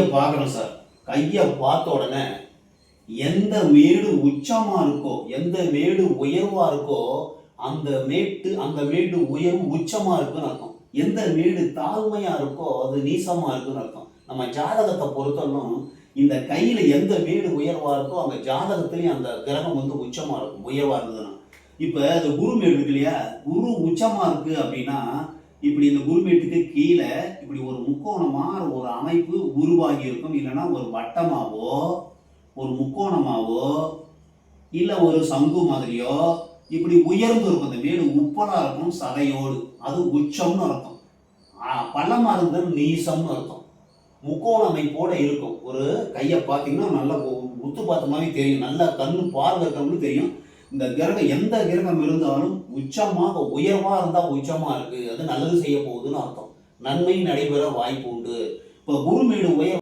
கையை பார்க்குறோம் சார். கையை பார்த்த உடனே எந்த மேடு உச்சமாக இருக்கோ எந்த மேடு உயர்வாக இருக்கோ அந்த மேட்டு அந்த மேடு உயர்வு உச்சமாக இருக்குன்னு அர்த்தம். எந்த மேடு தாழ்மையாக இருக்கோ அது நீசமாக இருக்குன்னு அர்த்தம். நம்ம ஜாதகத்தை பொறுத்தவரைக்கும் இந்த கையில் எந்த மேடு உயர்வாக இருக்கோ அந்த ஜாதகத்திலையும் அந்த கிரகம் வந்து உச்சமாக இருக்கும் உயர்வாக இருந்ததுன்னா. இப்போ அது குரு மேடு இருக்கு இல்லையா? குரு உச்சமாக இருக்குது அப்படின்னா இப்படி இந்த குருமேட்டுக்கு கீழே இப்படி ஒரு முக்கோணமாக ஒரு அமைப்பு உருவாகி இருக்கும். இல்லைன்னா ஒரு வட்டமாவோ ஒரு முக்கோணமாவோ இல்லை ஒரு சங்கு மாதிரியோ இப்படி உயர்ந்து இருக்கும். அந்த மேடு உப்பலாக இருக்கும் சதையோடு அது உச்சம்னு அர்த்தம். பள்ளமாக இருந்தது நீசம்னு அர்த்தம். முக்கோண அமைப்போட இருக்கும். ஒரு கையை பார்த்தீங்கன்னா நல்லா உத்து பார்த்த மாதிரி தெரியும். நல்லா கண்ணு பார்வை இருக்கிறவங்களுக்கு தெரியும். இந்த கிரகம் எந்த கிரகம் இருந்தாலும் உச்சமாக உயர்வாக இருந்தால் உச்சமாக இருக்குது அது நல்லது செய்ய போகுதுன்னு அர்த்தம். நன்மை நடைபெற வாய்ப்பு உண்டு. இப்போ குருமீடு உயர்